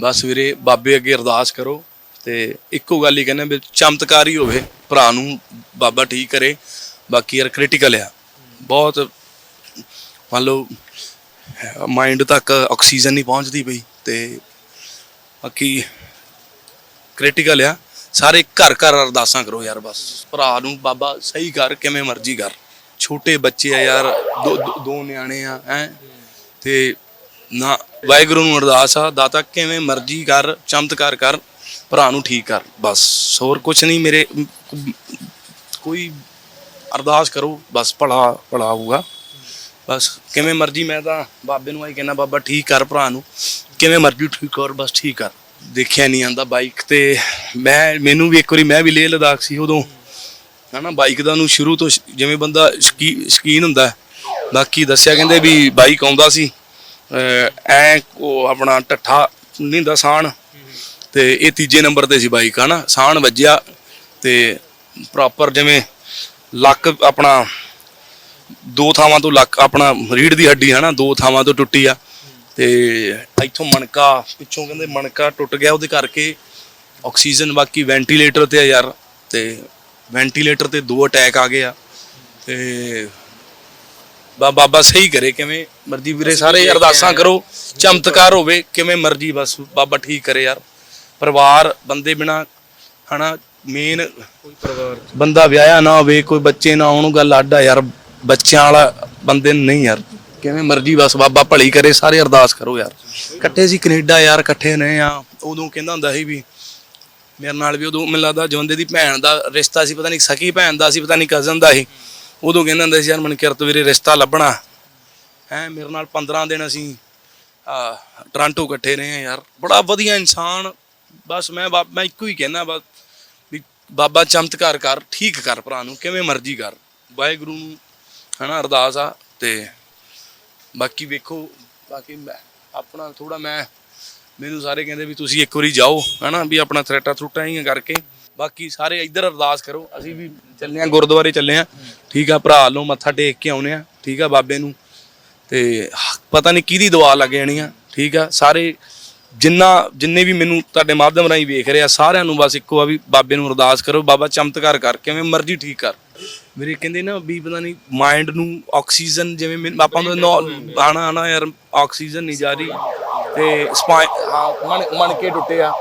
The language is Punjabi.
ਬਸ ਵੀਰੇ, ਬਾਬੇ ਅੱਗੇ ਅਰਦਾਸ ਕਰੋ ਤੇ ਇੱਕੋ ਗੱਲ ਹੀ ਕਹਿੰਦੇ ਵੀ ਚਮਤਕਾਰ ਹੀ ਹੋਵੇ, ਭਰਾ ਨੂੰ ਬਾਬਾ ਠੀਕ ਕਰੇ, ਬਾਕੀ ਯਾਰ ਕ੍ਰਿਟੀਕਲ ਆ। ਬਹੁਤ ਮੰਨ ਲਓ ਮਾਈਂਡ ਤੱਕ ਆਕਸੀਜਨ ਨਹੀਂ ਪਹੁੰਚਦੀ ਪਈ ਤੇ ਬਾਕੀ ਕ੍ਰਿਟੀਕਲ ਆ। ਸਾਰੇ ਘਰ ਘਰ ਅਰਦਾਸਾਂ ਕਰੋ ਯਾਰ ਬਸ, ਭਰਾ ਨੂੰ ਬਾਬਾ ਸਹੀ ਕਰ, ਕਿਵੇਂ ਮਰਜ਼ੀ ਕਰ। ਛੋਟੇ ਬੱਚੇ ਆ ਯਾਰ, ਦੋ ਦੋ- ਦੋ ਨਿਆਣੇ ਆ, ਹੈ। ਤੇ ਨਾ, ਵਾਹਿਗੁਰੂ ਨੂੰ ਅਰਦਾਸ ਆ, ਦਾਤਾ ਕਿਵੇਂ ਮਰਜ਼ੀ ਕਰ, ਚਮਤਕਾਰ ਕਰ, ਭਰਾ ਨੂੰ ਠੀਕ ਕਰ, ਬਸ। ਹੋਰ ਕੁਝ ਨਹੀਂ, ਮੇਰੇ, ਕੋਈ ਅਰਦਾਸ ਕਰੋ, ਬਸ ਭਲਾ ਭਲਾ ਹੋਊਗਾ। ਬਸ, ਕਿਵੇਂ ਮਰਜ਼ੀ, ਮੈਂ ਤਾਂ ਬਾਬੇ ਨੂੰ ਆਈ ਕਹਿੰਦਾ, ਬਾਬਾ ਠੀਕ ਕਰ ਭਰਾ ਨੂੰ, ਕਿਵੇਂ ਮਰਜ਼ੀ ਠੀਕ ਕਰ, ਬਸ ਠੀਕ ਕਰ। ਦੇਖਿਆ ਨਹੀਂ ਆਂਦਾ ਬਾਈਕ ਤੇ, ਮੈਂ, ਮੈਨੂੰ ਵੀ ਇੱਕ ਵਾਰੀ, ਮੈਂ ਵੀ ਲੇਹ ਲਦਾਖ ਸੀ ਉਦੋਂ। ਹਨਾ, ਬਾਈਕ ਦਾ ਨੂੰ ਸ਼ੁਰੂ ਤੋਂ, ਜਿਵੇਂ ਬੰਦਾ ਸ਼ਕੀ- ਸ਼ਕੀਨ ਹੁੰਦਾ, ਬਾਕੀ ਦੱਸਿਆ ਕਹਿੰਦੇ ਵੀ ਬਾਈਕ ਆਉਂਦਾ ਸੀ। ਐ ਉਹ ਆਪਣਾ ਟੱਠਾ ਨਹੀਂ ਹੁੰਦਾ ਸਾਣ। ਤੇ ਇਹ ਤੀਜੇ ਨੰਬਰ ਤੇ ਸੀ ਬਾਈਕ, ਹਨਾ? ਸਾਣ ਵੱਜਿਆ ਤੇ ਪ੍ਰੋਪਰ ਜਿਵੇਂ ਲੱਕ ਆਪਣਾ ਦੋ ਥਾਵਾਂ ਤੋਂ ਲੱਕ ਆਪਣਾ ਰੀੜ ਦੀ ਹੱਡੀ, ਹਨਾ? ਦੋ ਥਾਵਾਂ ਤੋਂ ਟੁੱਟੀ ਆ। ਤੇ ਇੱਥੋਂ ਮਣਕਾ, ਪਿੱਛੋਂ ਕਹਿੰਦੇ ਮਣਕਾ ਟੁੱਟ ਗਿਆ, ਉਹਦੇ ਕਰਕੇ ਆਕਸੀਜਨ ਬਾਕੀ ਵੈਂਟੀਲੇਟਰ ਤੇ ਆ ਯਾਰ। ਤੇ ਵੈਂਟੀਲੇਟਰ ਤੇ ਦੋ ਅਟੈਕ ਆ ਗਏ ਆ। ਤੇ ਬਾਬਾ ਸਹੀ ਕਰੇ ਕਿਵੇਂ ਮਰਜ਼ੀ ਵੀਰੇ ਸਾਰੇ ਅਰਦਾਸਾਂ ਕਰੋ ਚਮਤਕਾਰ ਹੋਵੇ ਕਿਵੇਂ ਮਰਜ਼ੀ ਬਸ ਬਾਬਾ ਠੀਕ ਕਰੇ ਯਾਰ। ਪਰਿਵਾਰ ਬੰਦੇ ਬਿਨਾ ਹਨਾ ਮੇਨ ਕੋਈ ਪਰਿਵਾਰ ਬੰਦਾ ਵਿਆਹਿਆ ਨਾ ਹੋਵੇ ਕੋਈ ਬੱਚੇ ਨਾ ਆਉਣ ਗੱਲ ਅੱਡ ਆ ਯਾਰ। ਬੱਚਿਆਂ ਵਾਲਾ ਬੰਦੇ ਨਹੀਂ ਯਾਰ। ਕਿਵੇਂ ਮਰਜ਼ੀ ਬਸ ਬਾਬਾ ਭਲੀ ਕਰੇ ਸਾਰੇ ਅਰਦਾਸ ਕਰੋ ਯਾਰ। ਇਕੱਠੇ ਸੀ ਕੈਨੇਡਾ ਯਾਰ ਇਕੱਠੇ ਨੇ ਆ ਉਦੋਂ ਕਹਿੰਦਾ ਹੁੰਦਾ ਸੀ ਵੀ ਮੇਰੇ ਨਾਲ ਵੀ ਉਦੋਂ ਮੈਨੂੰ ਲੱਗਦਾ ਜਵੰਦੇ ਦੀ ਭੈਣ ਦਾ ਰਿਸ਼ਤਾ ਸੀ ਪਤਾ ਨਹੀਂ ਸਕੀ ਭੈਣ ਦਾ ਸੀ ਪਤਾ ਨਹੀਂ ਕਜ਼ਨ ਦਾ ਸੀ। ਉਦੋਂ ਕਹਿੰਦਾ ਹੁੰਦਾ ਸੀ, ਯਾਰ ਮਨ ਵੀਰੇ ਰਿਸ਼ਤਾ ਲੱਭਣਾ। ਹੈ, ਮੇਰੇ ਨਾਲ 15 ਦਿਨ ਅਸੀਂ, ਆ, ਟ੍ਰਾਂਟੋ ਇਕੱਠੇ ਰਹੇ ਆ ਯਾਰ। ਬੜਾ ਵਧੀਆ ਇਨਸਾਨ। ਬਸ ਮੈਂ ਬਾ- ਮੈਂ ਇੱਕੋ ਹੀ ਕਹਿਣਾ ਬਸ ਵੀ ਬਾਬਾ ਚਮਤਕਾਰ ਕਰ, ਠੀਕ ਕਰ ਭਰਾ ਨੂੰ, ਕਿਵੇਂ ਮਰਜ਼ੀ ਕਰ। ਵਾਹਿਗੁਰੂ ਨੂੰ, ਹਨਾ, ਅਰਦਾਸ ਆ ਤੇ ਬਾਕੀ ਵੇਖੋ, ਬਾਕੀ ਮੈਂ ਆਪਣਾ ਥੋੜਾ ਮੈਂ, ਮੈਨੂੰ ਸਾਰੇ ਕਹਿੰਦੇ ਵੀ ਤੁਸੀਂ ਇੱਕ ਵਾਰੀ ਜਾਓ, ਹਨਾ, ਵੀ ਆਪਣਾ ਥਰੇਟਾ ਥਰੂਟਾ ਹੀ ਕਰਕੇ। ਬਾਕੀ ਸਾਰੇ ਇੱਧਰ ਅਰਦਾਸ ਕਰੋ, ਅਸੀਂ ਵੀ ਚੱਲੇ ਆ ਗੁਰਦੁਆਰੇ ਚੱਲੇ ਆ ਠੀਕ ਆ, ਭਰਾ ਨੂੰ ਮੱਥਾ ਟੇਕ ਕੇ ਆਉਨੇ ਆ ਠੀਕ ਆ, ਬਾਬੇ ਨੂੰ। ਤੇ ਪਤਾ ਨਹੀਂ ਕਿਹਦੀ ਦੁਆ ਲੱਗ ਜਾਣੀ ਆ। ਠੀਕ ਆ, ਸਾਰੇ ਜਿੰਨਾ, ਜਿੰਨੇ ਵੀ ਮੈਨੂੰ ਤੁਹਾਡੇ ਮਾਧਿਅਮ ਰਾਹੀਂ ਵੇਖ ਰਹੇ ਆ, ਸਾਰਿਆਂ ਨੂੰ ਬਸ ਇੱਕੋ ਆ ਵੀ ਬਾਬੇ ਨੂੰ ਅਰਦਾਸ ਕਰੋ, ਬਾਬਾ ਚਮਤਕਾਰ ਕਰ, ਕਿਵੇਂ ਮਰਜ਼ੀ ਠੀਕ ਕਰ। ਮੇਰੇ ਕਹਿੰਦੇ ਨਾ ਵੀ ਪਤਾ ਨਹੀਂ ਮਾਈਂਡ ਨੂੰ ਆਕਸੀਜਨ ਜਿਵੇਂ ਮੈਨੂੰ- ਆਪਾਂ ਨੂੰ ਨੌ- ਆਣਾ ਆਣਾ ਯਾਰ ਆਕਸੀਜਨ ਨਹੀਂ ਜਾ ਰਹੀ। ਤੇ ਸਪਾਈ ਮਣ ਮਣ ਕੇ ਟੁੱਟੇ ਆ।